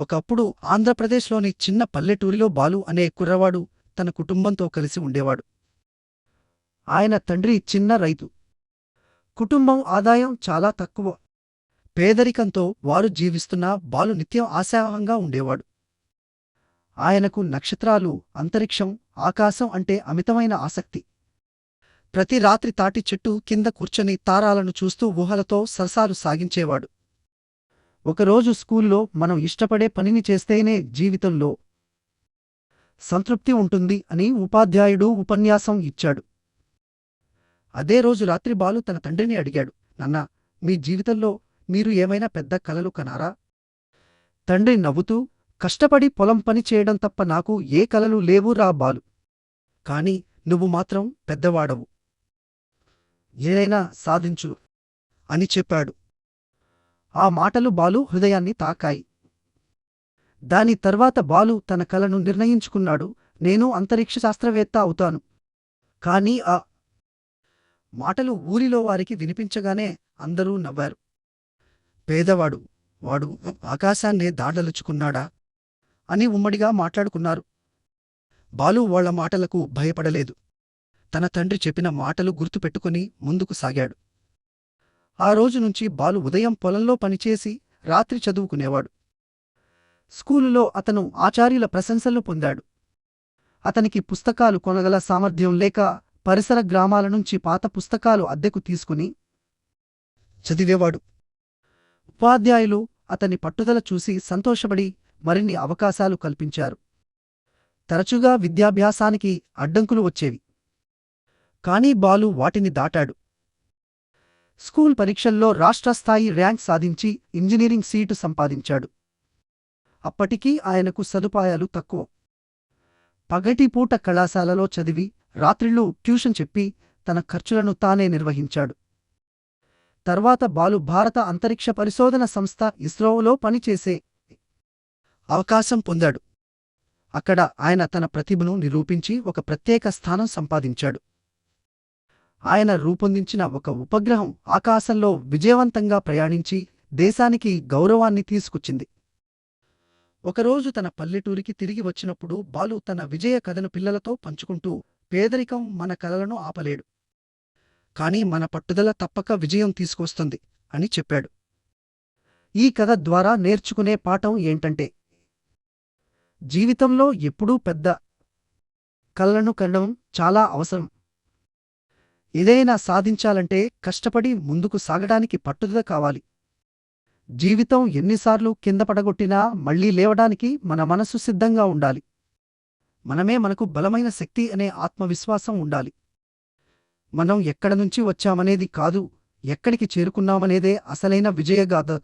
ఒకప్పుడు ఆంధ్రప్రదేశ్లోని చిన్న పల్లెటూరిలో బాలు అనే కుర్రవాడు తన కుటుంబంతో కలిసి ఉండేవాడు. ఆయన తండ్రి చిన్న రైతు. కుటుంబం ఆదాయం చాలా తక్కువ. పేదరికంతో వారు జీవిస్తున్న బాలు నిత్యం ఆశావహంగా ఉండేవాడు. ఆయనకు నక్షత్రాలు అంతరిక్షం ఆకాశం అంటే అమితమైన ఆసక్తి. ప్రతి రాత్రి తాటి చెట్టు కింద కూర్చొని తారాలను చూస్తూ ఊహలతో సరసాలు సాగించేవాడు. ఒకరోజు స్కూల్లో మనం ఇష్టపడే పనిని చేస్తేనే జీవితంలో సంతృప్తి ఉంటుంది అని ఉపాధ్యాయుడు ఉపన్యాసం ఇచ్చాడు. అదే రోజు రాత్రి బాలు తన తండ్రిని అడిగాడు నాన్నా మీ జీవితంలో మీరు ఏమైనా పెద్ద కలలు కనారా? తండ్రి నవ్వుతూ కష్టపడి పొలం పని చేయడం తప్ప నాకు ఏ కలలు లేవు రా బాలు. కాని నువ్వు మాత్రం పెద్దవాడవు. ఏదైనా సాధించు అని చెప్పాడు. ఆ మాటలు బాలు హృదయాన్ని తాకాయి. దాని తర్వాత బాలు తన కలను నిర్ణయించుకున్నాడు. నేను అంతరిక్ష శాస్త్రవేత్త అవుతాను. కాని ఆ మాటలు ఊరిలో వారికి వినిపించగానే అందరూ నవ్వారు. పేదవాడు వాడు ఆకాశాన్నే దాడలుచుకున్నాడా అని ఉమ్మడిగా మాట్లాడుకున్నారు. బాలు వాళ్ళ మాటలకు భయపడలేదు. తన తండ్రి చెప్పిన మాటలు గుర్తుపెట్టుకుని ముందుకు సాగాడు. ఆ రోజు నుంచి బాలు ఉదయం పొలంలో పనిచేసి రాత్రి చదువుకునేవాడు. స్కూలులో అతను ఆచార్యుల ప్రశంసలు పొందాడు. అతనికి పుస్తకాలు కొనగల సామర్థ్యం లేక పరిసర గ్రామాల నుంచి పాత పుస్తకాలు అద్దెకు తీసుకుని చదివేవాడు. ఉపాధ్యాయులు అతని పట్టుదల చూసి సంతోషపడి మరిన్ని అవకాశాలు కల్పించారు. తరచుగా విద్యాభ్యాసానికి అడ్డంకులు వచ్చేవి. కానీ బాలు వాటిని దాటాడు. స్కూల్ పరీక్షల్లో రాష్ట్రస్థాయి ర్యాంక్ సాధించి ఇంజనీరింగ్ సీటు సంపాదించాడు. అప్పటికీ ఆయనకు సదుపాయాలు తక్కువ. పగటిపూట కళాశాలలో చదివి రాత్రిళ్ళు ట్యూషన్ చెప్పి తన ఖర్చులను తానే నిర్వహించాడు. తర్వాత బాలు భారత అంతరిక్ష పరిశోధన సంస్థ ఇస్రోలో పనిచేసే అవకాశం పొందాడు. అక్కడ ఆయన తన ప్రతిభను నిరూపించి ఒక ప్రత్యేక స్థానం సంపాదించాడు. ఆయన రూపొందించిన ఒక ఉపగ్రహం ఆకాశంలో విజయవంతంగా ప్రయాణించి దేశానికి గౌరవాన్ని తీసుకొచ్చింది. ఒకరోజు తన పల్లెటూరికి తిరిగి వచ్చినప్పుడు బాలు తన విజయ కథను పిల్లలతో పంచుకుంటూ పేదరికం మన కలలను ఆపలేడు. కాని మన పట్టుదల తప్పక విజయం తీసుకొస్తుంది అని చెప్పాడు. ఈ కథ ద్వారా నేర్చుకునే పాఠం ఏంటంటే జీవితంలో ఎప్పుడూ పెద్ద కలలను కనడం చాలా అవసరం. ఏదైనా సాధించాలంటే కష్టపడి ముందుకు సాగడానికి పట్టుదల కావాలి. జీవితం ఎన్నిసార్లు కింద పడగొట్టినా మళ్ళీ లేవడానికి మన మనసు సిద్ధంగా ఉండాలి. మనమే మనకు బలమైన శక్తి అనే ఆత్మవిశ్వాసం ఉండాలి. మనం ఎక్కడ నుంచి వచ్చామనేది కాదు ఎక్కడికి చేరుకున్నామనేదే అసలైన విజయగాథ.